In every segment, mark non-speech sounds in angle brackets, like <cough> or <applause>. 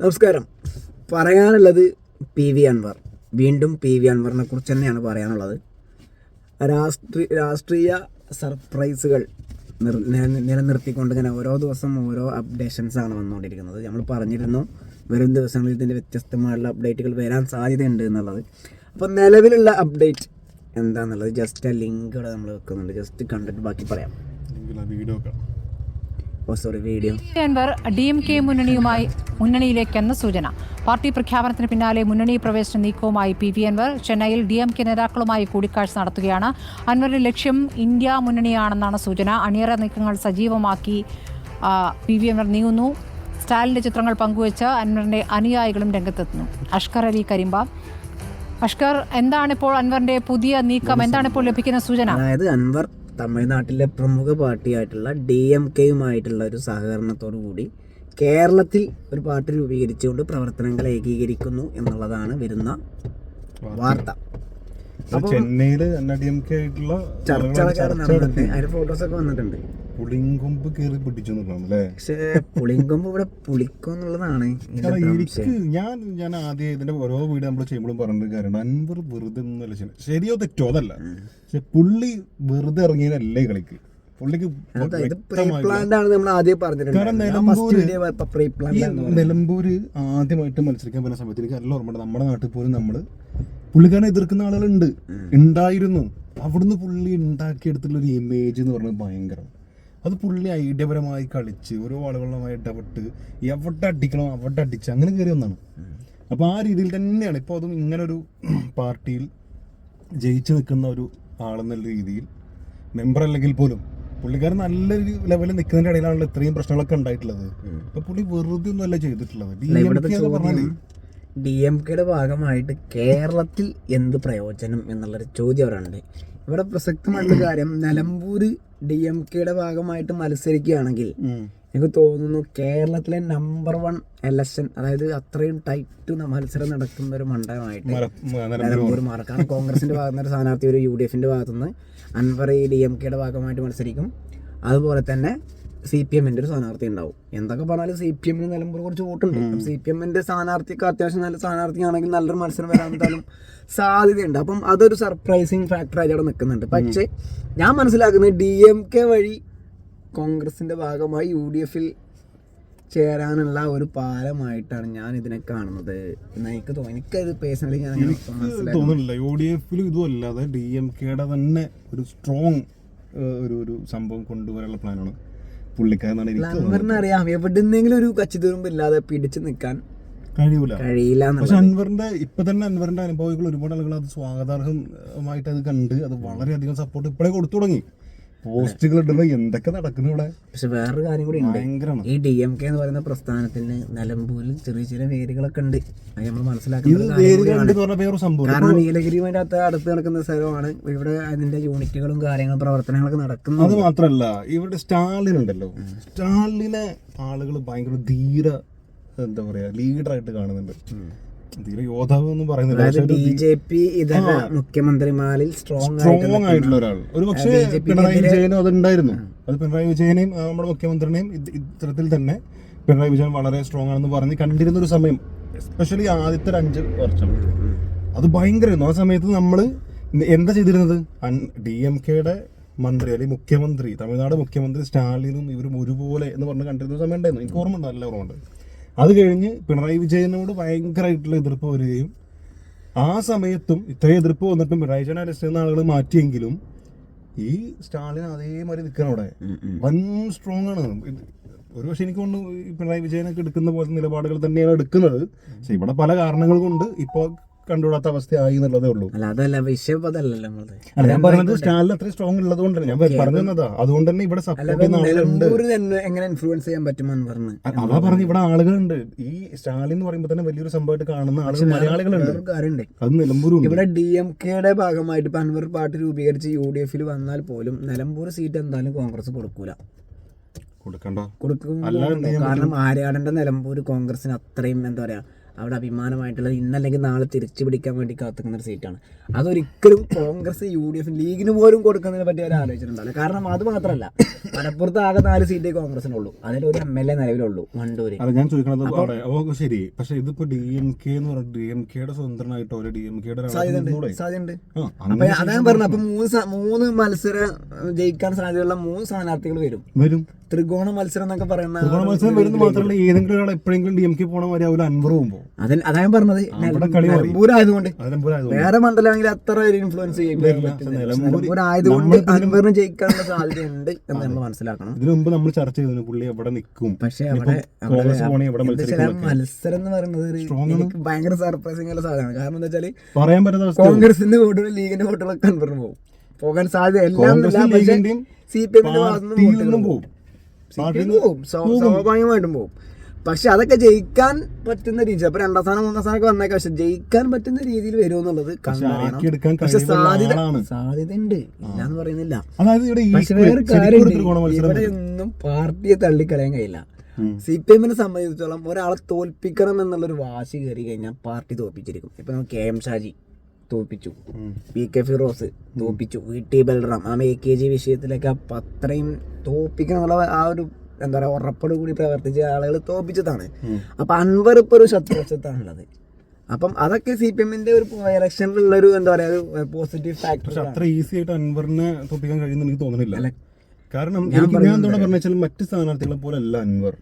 നമസ്കാരം. പറയാനുള്ളത് P V Anwar. വീണ്ടും പി വി അൻവറിനെ കുറിച്ച് തന്നെയാണ് പറയാനുള്ളത്. രാഷ്ട്രീയ രാഷ്ട്രീയ സർപ്രൈസുകൾ നിർ- നില- നിലനിർത്തിക്കൊണ്ട് ഇങ്ങനെ ഓരോ ദിവസം ഓരോ അപ്ഡേഷൻസാണ് വന്നുകൊണ്ടിരിക്കുന്നത്. നമ്മൾ പറഞ്ഞിരുന്നു വരും ദിവസങ്ങളിൽ ഇതിന്റെ വ്യത്യസ്തമായുള്ള അപ്ഡേറ്റുകൾ വരാൻ സാധ്യതയുണ്ട് എന്നുള്ളത്. അപ്പോൾ നിലവിലുള്ള അപ്ഡേറ്റ് എന്താണെന്നുള്ളത് ജസ്റ്റ് ആ ലിങ്ക് ഇവിടെ നമ്മൾ വെക്കുന്നുണ്ട്. ജസ്റ്റ് കണ്ടിട്ട് ബാക്കി പറയാം. Video video Anvar D M K മുന്നണിയുമായി മുന്നണിയിലേക്കെന്ന സൂചന. പാർട്ടി പ്രഖ്യാപനത്തിന് പിന്നാലെ മുന്നണി പ്രവേശന നീക്കവുമായി പി വി അൻവർ ചെന്നൈയിൽ ഡി എം കെ നേതാക്കളുമായി കൂടിക്കാഴ്ച നടത്തുകയാണ്. അൻവറിന്റെ ലക്ഷ്യം ഇന്ത്യ മുന്നണിയാണെന്നാണ് സൂചന. അണിയറ നീക്കങ്ങൾ സജീവമാക്കി പി വി അൻവർ നീങ്ങുന്നു. സ്റ്റാലിന്റെ ചിത്രങ്ങൾ പങ്കുവച്ച് അൻവറിന്റെ അനുയായികളും രംഗത്തെത്തുന്നു. അഷ്കർ അലി കരിമ്പ. അഷ്കർ എന്താണ് ഇപ്പോൾ അൻവറിന്റെ പുതിയ നീക്കം? എന്താണ് ഇപ്പോൾ ലഭിക്കുന്ന സൂചന? അതായത് അൻവർ തമിഴ്നാട്ടിലെ പ്രമുഖ പാർട്ടിയായിട്ടുള്ള ഡി എം കെയുമായിട്ടുള്ള ഒരു സഹകരണത്തോടു കൂടി കേരളത്തിൽ ഒരു പാർട്ടി രൂപീകരിച്ചുകൊണ്ട് പ്രവർത്തനങ്ങൾ ഏകീകരിക്കുന്നു എന്നുള്ളതാണ് വരുന്ന വാർത്ത. അവിടെ നടന്നിട്ടുണ്ട്. അതിന്റെ ഫോട്ടോസൊക്കെ വന്നിട്ടുണ്ട്. പുളിങ്കൊമ്പ് കയറി പിടിച്ചു അല്ലേ? പക്ഷേ പുളിങ്കൊമ്പ് ഇവിടെ പുളിക്കും എന്നുള്ളതാണ്. എനിക്ക് ഞാൻ ഞാൻ ആദ്യം ഇതിന്റെ ഓരോ വീട് നമ്മൾ ചെയ്യുമ്പോഴും പറഞ്ഞൊരു കാര്യമുണ്ട് അൻവർ വെറുതെ ഒന്നുമല്ല ശരിയോ തെറ്റോ അതല്ല. പക്ഷെ പുള്ളി വെറുതെ ഇറങ്ങിയതല്ലേ കളിക്ക്. പുള്ളിക്ക് നിലമ്പൂര് ആദ്യമായിട്ട് മത്സരിക്കാൻ പറ്റുന്ന സമയത്ത് എനിക്ക് നല്ല ഓർമ്മയുണ്ട്. നമ്മുടെ നാട്ടിൽ പോലും നമ്മൾ പുള്ളിക്കാരനെ എതിർക്കുന്ന ആളുകളുണ്ട്. ഉണ്ടായിരുന്നു. അവിടുന്ന് പുള്ളി ഉണ്ടാക്കിയെടുത്തുള്ള ഒരു ഇമേജ് എന്ന് പറഞ്ഞത് ഭയങ്കരം. അത് പുള്ളി ഐഡിയപരമായി കളിച്ച് ഓരോ ആളുകളുമായി ഇടപെട്ട് എവിടെ അടിക്കണം അവിടെ അടിച്ച് അങ്ങനെ കയറി ഒന്നാണ് അപ്പോൾ ആ രീതിയിൽ തന്നെയാണ് ഇപ്പോൾ അതും ഇങ്ങനൊരു പാർട്ടിയിൽ ജയിച്ചു നിൽക്കുന്ന ഒരു ആളെന്നുള്ള രീതിയിൽ മെമ്പർ അല്ലെങ്കിൽ പോലും പുള്ളിക്കാരൻ നല്ലൊരു ലെവലിൽ നിൽക്കുന്നതിന്റെ ഇടയിലാണല്ലോ ഇത്രയും പ്രശ്നങ്ങളൊക്കെ ഉണ്ടായിട്ടുള്ളത്. അപ്പൊ പുള്ളി വെറുതെ ഒന്നുമല്ല ചെയ്തിട്ടുള്ളത്. ഡി എം കെയുടെ ഭാഗമായിട്ട് കേരളത്തിൽ എന്ത് പ്രയോജനം എന്നുള്ളൊരു ചോദ്യം അവിടെ ഉണ്ട് ഇവിടെ പ്രസക്തമായിട്ടുള്ള കാര്യം നിലമ്പൂര് ഡി എം കെയുടെ ഭാഗമായിട്ട് മത്സരിക്കുകയാണെങ്കിൽ എനിക്ക് തോന്നുന്നു കേരളത്തിലെ നമ്പർ വൺ എലക്ഷൻ അതായത് അത്രയും ടൈറ്റ് മത്സരം നടക്കുന്ന ഒരു മണ്ഡലമായിട്ട് നിലമ്പൂർ മാറും. കാരണം <laughs> കോൺഗ്രസിന്റെ ഭാഗത്ത് നിന്ന് ഒരു സ്ഥാനാർത്ഥി ഒരു യു ഡി എഫിന്റെ ഭാഗത്തുനിന്ന് അൻവർ ഈ ഡി എം കെയുടെ ഭാഗമായിട്ട് മത്സരിക്കും. അതുപോലെ തന്നെ സി പി എമ്മിന്റെ ഒരു സ്ഥാനാർത്ഥി ഉണ്ടാവും. എന്തൊക്കെ പറഞ്ഞാലും സി പി എമ്മിന് നിലമ്പൂർ കുറച്ച് വോട്ടുണ്ട്. സി പി എമ്മിന്റെ സ്ഥാനാർത്ഥിക്ക് അത്യാവശ്യം നല്ല സ്ഥാനാർത്ഥിയാണെങ്കിൽ നല്ലൊരു മത്സരം വരാൻ എന്തായാലും സാധ്യതയുണ്ട്. അപ്പം അതൊരു സർപ്രൈസിങ് ഫാക്ടറായി അവിടെ നിൽക്കുന്നുണ്ട്. പക്ഷേ ഞാൻ മനസ്സിലാക്കുന്നത് ഡി എം കെ വഴി കോൺഗ്രസിന്റെ ഭാഗമായി യു ഡി എഫിൽ ചേരാനുള്ള ഒരു പാലമായിട്ടാണ് ഞാൻ ഇതിനെ കാണുന്നത്. എനിക്ക് എനിക്കത് പേഴ്സണലി ഞാൻ തോന്നുന്നില്ല. യു ഡി എഫിൽ ഇതുമല്ലാതെ ഡി എം കെയുടെ തന്നെ ഒരു സ്ട്രോങ് ഒരു ഒരു സംഭവം കൊണ്ടുവരാനുള്ള പ്ലാനാണ് പുള്ളിക്കാരനാണ് എനിക്ക് അറിയാം. എവിടെന്നെങ്കിലും ഒരു കച്ചിതുരുമ്പ് ഇല്ലാതെ പിടിച്ചു നിൽക്കാൻ കഴിയൂല. കഴിയില്ല പക്ഷെ അൻവറിന്റെ ഇപ്പൊ തന്നെ അൻവറിന്റെ അനുഭവങ്ങൾ ഒരുപാട് ആളുകൾ അത് സ്വാഗതാർഹമായിട്ട് അത് കണ്ട് അത് വളരെയധികം സപ്പോർട്ട് ഇപ്പോഴേ കൊടുത്തു തുടങ്ങി. പോസ്റ്റുകൾ ഇടുന്ന എന്തൊക്കെ നടക്കുന്നു ഇവിടെ? പക്ഷെ വേറൊരു കാര്യം കൂടി ഉണ്ട്. ഈ ഡി എം കെ എന്ന് പറയുന്ന പ്രസ്ഥാനത്തിന് നിലമ്പൂരിൽ ചെറിയ ചെറിയ വേരുകളൊക്കെ ഉണ്ട്. അത് നമ്മൾ മനസ്സിലാക്കുന്നത് കാരണം നീലഗിരിയുമായിട്ട് അടുത്ത് നടക്കുന്ന സ്ഥലമാണ്. ഇവിടെ അതിന്റെ യൂണിറ്റുകളും കാര്യങ്ങളും പ്രവർത്തനങ്ങളൊക്കെ നടക്കുന്നത് അത് മാത്രല്ല ഇവിടെ സ്റ്റാലിൻ ഉണ്ടല്ലോ സ്റ്റാലിനെ ആളുകൾ ഭയങ്കര ധീര എന്താ പറയാ ലീഡറായിട്ട് കാണുന്നുണ്ട്. ധീര യോദ്ധാവ് എന്ന് പറയുന്നില്ല ബി ജെ പി ഇതര മുഖ്യമന്ത്രിമാരിൽ സ്ട്രോങ് സ്ട്രോങ് ആയിട്ടുള്ള ഒരാൾ ഒരു പക്ഷേ പിണറായി വിജയനും അതുണ്ടായിരുന്നു. അത് പിണറായി വിജയനെയും നമ്മുടെ മുഖ്യമന്ത്രിനെയും ഇത് ഇത്തരത്തിൽ തന്നെ പിണറായി വിജയൻ വളരെ സ്ട്രോങ് ആണെന്ന് പറഞ്ഞ് കണ്ടിരുന്ന ഒരു സമയം എസ്പെഷ്യലി ആദ്യത്തെ ഒരു അഞ്ച് വർഷം. അത് ഭയങ്കരമായിരുന്നു. ആ സമയത്ത് നമ്മൾ എന്താ ചെയ്തിരുന്നത്? ഡി എം കെയുടെ മന്ത്രി അല്ലെങ്കിൽ മുഖ്യമന്ത്രി തമിഴ്നാട് മുഖ്യമന്ത്രി സ്റ്റാലിനും ഇവരും ഒരുപോലെ എന്ന് പറഞ്ഞ് കണ്ടിരുന്ന സമയം ഉണ്ടായിരുന്നു. എനിക്ക് ഓർമ്മ ഉണ്ട് നല്ല ഓർമ്മ ഉണ്ട് അത് കഴിഞ്ഞ് പിണറായി വിജയനോട് ഭയങ്കരമായിട്ടുള്ള എതിർപ്പ് വരികയും ആ സമയത്തും ഇത്രയും എതിർപ്പ് വന്നിട്ടും പിണറായി വിജയൻ അറസ്റ്റ് ചെയ്യുന്ന ആളുകൾ മാറ്റിയെങ്കിലും ഈ സ്റ്റാലിൻ അതേമാതിരി നിൽക്കണം അവിടെ. വൻ സ്ട്രോങ് ആണ്. ഒരു പക്ഷെ എനിക്ക് തോന്നുന്നു പിണറായി വിജയനൊക്കെ എടുക്കുന്ന പോലത്തെ നിലപാടുകൾ തന്നെയാണ് എടുക്കുന്നത്. പക്ഷെ ഇവിടെ പല കാരണങ്ങൾ കൊണ്ട് ഇപ്പോൾ കണ്ടുകൂടാത്ത അവസ്ഥയായി എന്നുള്ളതേ ഉള്ളൂ. അല്ല അതല്ല വിഷയം അതല്ലല്ലോ അല്ല ഞാൻ പറഞ്ഞത് സ്റ്റാലിൻ അത്രയും സ്ട്രോങ് ഉള്ളത് കൊണ്ടാണ് ഞാൻ പറഞ്ഞു തന്നതാ അതുകൊണ്ട് തന്നെ ഇവിടെ സപ്പോർട്ട് എങ്ങനെ ഇൻഫ്ലുവൻസ് ചെയ്യാൻ പറ്റുമെന്ന് പറഞ്ഞു. അതാ പറഞ്ഞു ഇവിടെ ആളുകളുണ്ട്. ഈ സ്റ്റാലിൻ എന്ന് പറയുമ്പോൾ തന്നെ വലിയൊരു സംഭവമായിട്ട് കാണുന്ന ആളുകൾ മലയാളികളുണ്ട്. അത് നിലമ്പൂർ ഇവിടെ ഡി എം കെയുടെ ഭാഗമായിട്ട് ഇപ്പൊ അൻവർ പാർട്ടി രൂപീകരിച്ച് യു ഡി എഫിൽ വന്നാൽ പോലും നിലമ്പൂർ സീറ്റ് എന്തായാലും കോൺഗ്രസ് കൊടുക്കൂല. കൊടുക്കണ്ട? കൊടുക്കും കാരണം ആര്യാടന്റെ നിലമ്പൂർ കോൺഗ്രസിന് അത്രയും എന്താ പറയാ അവിടെ അഭിമാനമായിട്ടുള്ളത് ഇന്നല്ലെങ്കിൽ നാളെ തിരിച്ചു പിടിക്കാൻ വേണ്ടി കാത്തുക്കുന്ന ഒരു സീറ്റാണ്. അതൊരിക്കലും കോൺഗ്രസ് യു ഡി എഫ് ലീഗിന് പോലും കൊടുക്കുന്നതിനെ പറ്റി അവർ ആലോചിച്ചിട്ടുണ്ടല്ലോ കാരണം അത് മാത്രമല്ല മലപ്പുറത്ത് ആകെ നാല് സീറ്റേ കോൺഗ്രസിനുള്ളൂ. അതിലൊരു എം എൽ എ നിലവിലുള്ളൂ വണ്ടൂര്. ഞാൻ ചോദിക്കണത് ശരി. പക്ഷെ ഇതിപ്പോ ഡി എം കെ എന്ന് പറഞ്ഞ ഡി എം കെയുടെ സ്വതന്ത്രനായിട്ടോ ഡി എം കെയുടെ സാധ്യതയുണ്ട്. അതാണ് പറഞ്ഞത്. അപ്പൊ മൂന്ന് മൂന്ന് മത്സരം ജയിക്കാൻ സാധ്യതയുള്ള മൂന്ന് സ്ഥാനാർത്ഥികൾ വരും. വരും. ത്രികോണ മത്സരം എന്നൊക്കെ പറയുന്ന ത്രികോണ മത്സരം വരുന്നത് മാത്രമല്ല ഏതെങ്കിലും ഒരാൾ എപ്പോഴെങ്കിലും ഡി എം കെ പോണ മാതിരി അവർ അൻവർ പോകുമ്പോ അതിന് അതാ ഞാൻ പറഞ്ഞത്. നിലമ്പൂർ ആയതുകൊണ്ട് വേറെ മണ്ഡലമാണെങ്കിൽ അത്ര ഒരു ഇൻഫ്ലുവൻസ് നിലമ്പൂർ ആയതുകൊണ്ട് അൻവറിന് ജയിക്കാനുള്ള സാധ്യതയുണ്ട് എന്ന് നമ്മൾ മനസ്സിലാക്കണം. ഇതിനു മുമ്പ് നമ്മൾ ചർച്ച ചെയ്തു പുള്ളി എവിടെ നിൽക്കും പക്ഷെ അവിടെ മത്സരം എന്ന് പറയുന്നത് എനിക്ക് ഭയങ്കര സർപ്രൈസിംഗ് ഉള്ള സാധനമാണ്. കാരണം എന്താ വെച്ചാൽ പറയാൻ പറ്റാത്ത അവസ്ഥ. കോൺഗ്രസിന്റെ വോട്ടുകൾ ലീഗിന്റെ വോട്ടുകളൊക്കെ അൻവറിന് പോകും. പോകാൻ സാധ്യത എല്ലാം സി പി എമ്മിന്റെ ഭാഗത്തുനിന്നും പോകും. പോകും സ്വാ- സ്വാഭാവികമായിട്ടും പോകും പക്ഷെ അതൊക്കെ ജയിക്കാൻ പറ്റുന്ന രീതി അപ്പൊ രണ്ടാം സ്ഥാനം മൂന്നാം സ്ഥാനം ഒക്കെ വന്നേക്കാം. പക്ഷെ ജയിക്കാൻ പറ്റുന്ന രീതിയിൽ വരും എന്നുള്ളത് പക്ഷെ സാധ്യത സാധ്യത ഉണ്ട് ഇല്ലാന്ന് പറയുന്നില്ല. പക്ഷെ വേറെ കാര്യം ഇവിടെ ഒന്നും പാർട്ടിയെ തള്ളിക്കളയാൻ കഴിയില്ല. സി പി എമ്മിനെ സംബന്ധിച്ചിടത്തോളം ഒരാളെ തോൽപ്പിക്കണം എന്നുള്ളൊരു വാശി കയറി കഴിഞ്ഞാൽ പാർട്ടി തോൽപ്പിച്ചിരിക്കും. ഇപ്പൊ കെ എം ഷാജി തോൽപ്പിച്ചു. പി കെ ഫിറോസ് തോൽപ്പിച്ചു. V T Balram. ആ എ കെ ജി വിഷയത്തിലൊക്കെ അത്രയും തോൽപ്പിക്കണം എന്നുള്ള ആ ഒരു എന്താ പറയുക ഉറപ്പോട് കൂടി പ്രവർത്തിച്ച ആളുകൾ തോൽപ്പിച്ചതാണ്. അപ്പം അൻവർ ഇപ്പോൾ ഒരു ശത്രുവശത്താണുള്ളത് അപ്പം അതൊക്കെ സി പി എമ്മിന്റെ ഒരു ഇലക്ഷനിലുള്ള ഒരു എന്താ പറയാ ഒരു പോസിറ്റീവ് ഫാക്ടർ അത്ര ഈസി ആയിട്ട് അൻവറിനെ തോപ്പിക്കാൻ കഴിയുന്ന എനിക്ക് തോന്നുന്നില്ല കാരണം ഞാൻ പറഞ്ഞാൽ മറ്റ് സ്ഥാനാർത്ഥികളെ പോലെ അല്ല അൻവർ.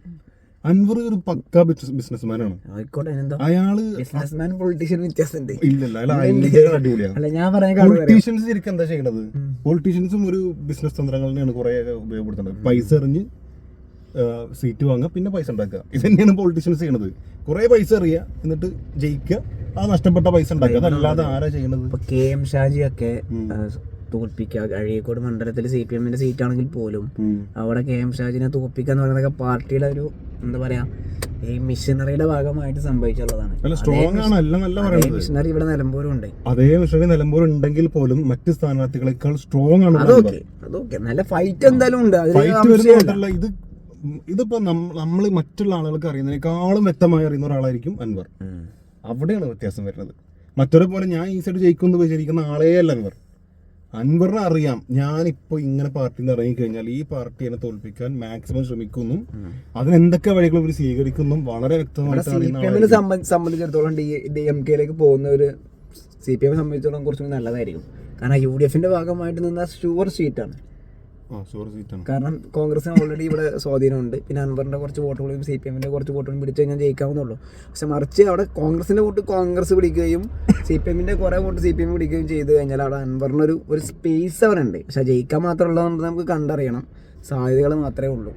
അൻവർ ഒരു പക്കാ പക്ക ബിസിനസ്മാനാണ്. ആയിക്കോട്ടെ അയാൾ ബിസിനസ്മാൻ പൊളിറ്റീഷ്യൻ വ്യത്യാസമുണ്ട് ഇല്ലല്ല അല്ല ഞാൻ പറയാൻ. പൊളിറ്റീഷ്യൻസ് ശരിക്കും എന്താ ചെയ്യണത്? പൊളിറ്റീഷ്യൻസും ഒരു ബിസിനസ് തന്ത്രങ്ങൾ തന്നെയാണ് കുറെ ഉപയോഗപ്പെടുത്തുന്നത്. പൈസ എറിഞ്ഞ് സീറ്റ് വാങ്ങുക പിന്നെ പൈസ ഉണ്ടാക്കുക. ഇത് തന്നെയാണ് പൊളിറ്റീഷ്യൻസ് ചെയ്യണത്. കുറെ പൈസ എറിയുക എന്നിട്ട് ജയിക്കുക. ആ നഷ്ടപ്പെട്ട പൈസ ഉണ്ടാക്കുക. അതല്ലാതെ ആരാ ചെയ്യണത്? കെ എം ഷാജി ആ, തോൽപ്പിക്കുക. അഴീക്കോട് മണ്ഡലത്തിൽ സി പി എമ്മിന്റെ സീറ്റാണെങ്കിൽ പോലും അവിടെ കെ എം ഷാജിനെ തോൽപ്പിക്കുക എന്ന് പറയുന്നതൊക്കെ പാർട്ടിയുടെ ഒരു എന്താ പറയാ ഈ മിഷനറിയുടെ ഭാഗമായിട്ട് സംഭവിച്ചുള്ളതാണ്. നിലമ്പൂരുണ്ട് മിഷനറി ഇവിടെ നിലമ്പൂരും ഉണ്ട് അതേ മിഷണറി നിലമ്പൂർ ഉണ്ടെങ്കിൽ പോലും മറ്റ് സ്ഥാനാർത്ഥികളെക്കാൾ സ്ട്രോങ് ആണ് അതൊക്കെ അതൊക്കെ. നല്ല ഫൈറ്റ് എന്തായാലും ഉണ്ട്. ഇത് ഇതിപ്പോ നമ്മൾ മറ്റുള്ള ആളുകൾക്ക് അറിയുന്നതിനേക്കാളും വ്യക്തമായി അറിയുന്ന ഒരാളായിരിക്കും അൻവർ. അവിടെയാണ് വ്യത്യാസം വരുന്നത്. മറ്റൊരു പോലെ ഞാൻ ഈ സൈഡ് ജയിക്കുമെന്ന് വിചാരിക്കുന്ന ആളേ അല്ല അൻവർ. അൻവറിനെ അറിയാം. ഞാനിപ്പോ ഇങ്ങനെ പാർട്ടിയിൽ ഇറങ്ങിക്കഴിഞ്ഞാൽ ഈ പാർട്ടി എന്നെ തോൽപ്പിക്കാൻ മാക്സിമം ശ്രമിക്കുന്നു. അതിനെന്തൊക്കെ വഴികൾ ഇവർ സ്വീകരിക്കുന്നു? വളരെ വ്യക്തമായിട്ട് സംബന്ധിച്ചിടത്തോളം ഡി എം കെയിലേക്ക് പോകുന്ന ഒരു സി പി എം സംബന്ധിച്ചിടത്തോളം കുറച്ചുകൂടി നല്ലതായിരിക്കും. കാരണം യു ഡി എഫിന്റെ ഭാഗമായിട്ട് നിന്ന ഷുവർ സീറ്റ് ആണ്. സീറ്റാണ് കാരണം കോൺഗ്രസിന് ഓൾറെഡി ഇവിടെ സ്വാധീനമുണ്ട്. പിന്നെ അൻവറിന്റെ കുറച്ച് വോട്ടുകളും സി പി എമ്മിന്റെ കുറച്ച് വോട്ടുകളും പിടിച്ചു കഴിഞ്ഞാൽ ജയിക്കാവുന്നുള്ളൂ പക്ഷെ മറിച്ച് അവിടെ കോൺഗ്രസിന്റെ വോട്ട് കോൺഗ്രസ് പിടിക്കുകയും സി പി എമ്മിന്റെ കുറെ വോട്ട് സി പി എം പിടിക്കുകയും ചെയ്ത് കഴിഞ്ഞാൽ അവിടെ അൻവറിനൊരു ഒരു സ്പേസ് അവരുണ്ട്. പക്ഷെ ജയിക്കാൻ മാത്രമുള്ളത് നമുക്ക് കണ്ടറിയണം. സാധ്യതകൾ മാത്രമേ ഉള്ളൂ.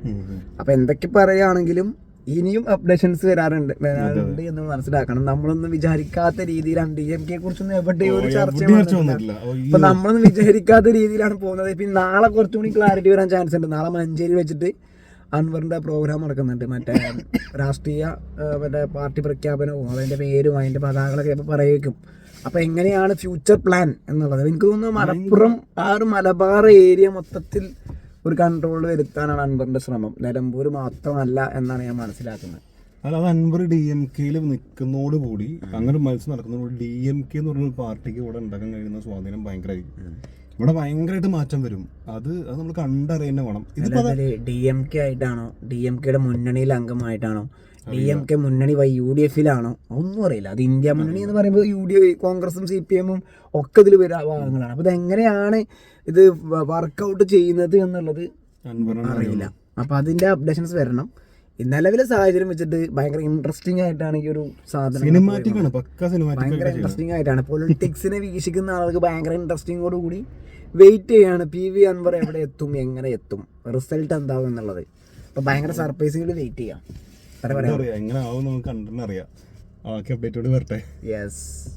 അപ്പൊ എന്തൊക്കെ പറയുകയാണെങ്കിലും ഇനിയും അപ്ഡേഷൻസ് വരാറുണ്ട്. വരാറുണ്ട് എന്ന് മനസ്സിലാക്കണം. നമ്മളൊന്നും വിചാരിക്കാത്ത രീതിയിലാണ് ഡി എം കെ കുറിച്ചൊന്നും എവിടെയും ഒരു ചർച്ച. ഇപ്പൊ നമ്മളൊന്നും വിചാരിക്കാത്ത രീതിയിലാണ് പോകുന്നത്. ഇപ്പൊ നാളെ കുറച്ചുകൂടി ക്ലാരിറ്റി വരാൻ ചാൻസ് ഉണ്ട്. നാളെ മഞ്ചേരി വെച്ചിട്ട് അൻവറിന്റെ പ്രോഗ്രാം നടക്കുന്നുണ്ട്. മറ്റേ രാഷ്ട്രീയ മറ്റേ പാർട്ടി പ്രഖ്യാപനവും അതിന്റെ പേരും അതിന്റെ പതാകളൊക്കെ ഇപ്പൊ പറയേക്കും. അപ്പൊ എങ്ങനെയാണ് ഫ്യൂച്ചർ പ്ലാൻ എന്നുള്ളത്? എനിക്ക് തോന്നുന്നു മലപ്പുറം ആ ഒരു മലബാർ ഏരിയ മൊത്തത്തിൽ ഒരു കൺട്രോൾ വരുത്താനാണ് അൻവറിന്റെ ശ്രമം. നിലമ്പൂർ മാത്രമല്ല എന്നാണ് ഞാൻ മനസ്സിലാക്കുന്നത്. അല്ല അത് അൻവർ ഡി എം കെയിൽ നിൽക്കുന്നതോടുകൂടി അങ്ങനെ ഒരു മത്സരം നടക്കുന്നതോട് ഡി എം കെ എന്ന് പറഞ്ഞ പാർട്ടിക്ക് ഇവിടെ ഉണ്ടാക്കാൻ കഴിയുന്ന സ്വാധീനം ഭയങ്കരമായിരിക്കും. ഇവിടെ ഭയങ്കരമായിട്ട് മാറ്റം വരും. അത് അത് നമ്മൾ കണ്ടറിയുന്ന വേണം. ഡി എം കെ ആയിട്ടാണോ? ഡി എം കെയുടെ മുന്നണിയിൽ അംഗമായിട്ടാണോ? ഡി എം കെ മുന്നണി വൈ യു ഡി എഫിലാണോ? ഒന്നും അറിയില്ല. അത് ഇന്ത്യ മുന്നണി എന്ന് പറയുമ്പോൾ യു ഡി കോൺഗ്രസും സി പി എമ്മും ഒക്കെ ഇതിൽ വരുന്ന ഭാഗങ്ങളാണ്. അപ്പോൾ ഇതെങ്ങനെയാണ് ഇത് വർക്കൗട്ട് ചെയ്യുന്നത് എന്നുള്ളത് അറിയില്ല. അപ്പോൾ അതിന്റെ അപ്ഡേഷൻസ് വരണം. നിലവിലെ സാഹചര്യം വെച്ചിട്ട് ഭയങ്കര ഇൻട്രസ്റ്റിംഗ് ആയിട്ടാണ് ഈ ഒരു സാധനം സിനിമാറ്റിക് ആണ്. പക്ക സിനിമാറ്റിക് ഭയങ്കര ഇൻട്രസ്റ്റിംഗ് ആയിട്ടാണ്. പൊളിറ്റിക്സിനെ വീക്ഷിക്കുന്ന ആൾക്ക് ഭയങ്കര ഇൻട്രസ്റ്റിംഗോട് കൂടി വെയിറ്റ് ചെയ്യാണ്. പി വി അൻവർ എവിടെ എത്തും എങ്ങനെ എത്തും? റിസൾട്ട് എന്താവും എന്നുള്ളത്. അപ്പൊ ഭയങ്കര സർപ്രൈസിംഗ് വെയിറ്റ് ചെയ്യാം. എങ്ങനെ ആവും നമുക്ക് കണ്ടെന്ന് അറിയാം. ബാക്കി അപ്ഡേറ്റോട് വരട്ടെ. യെസ്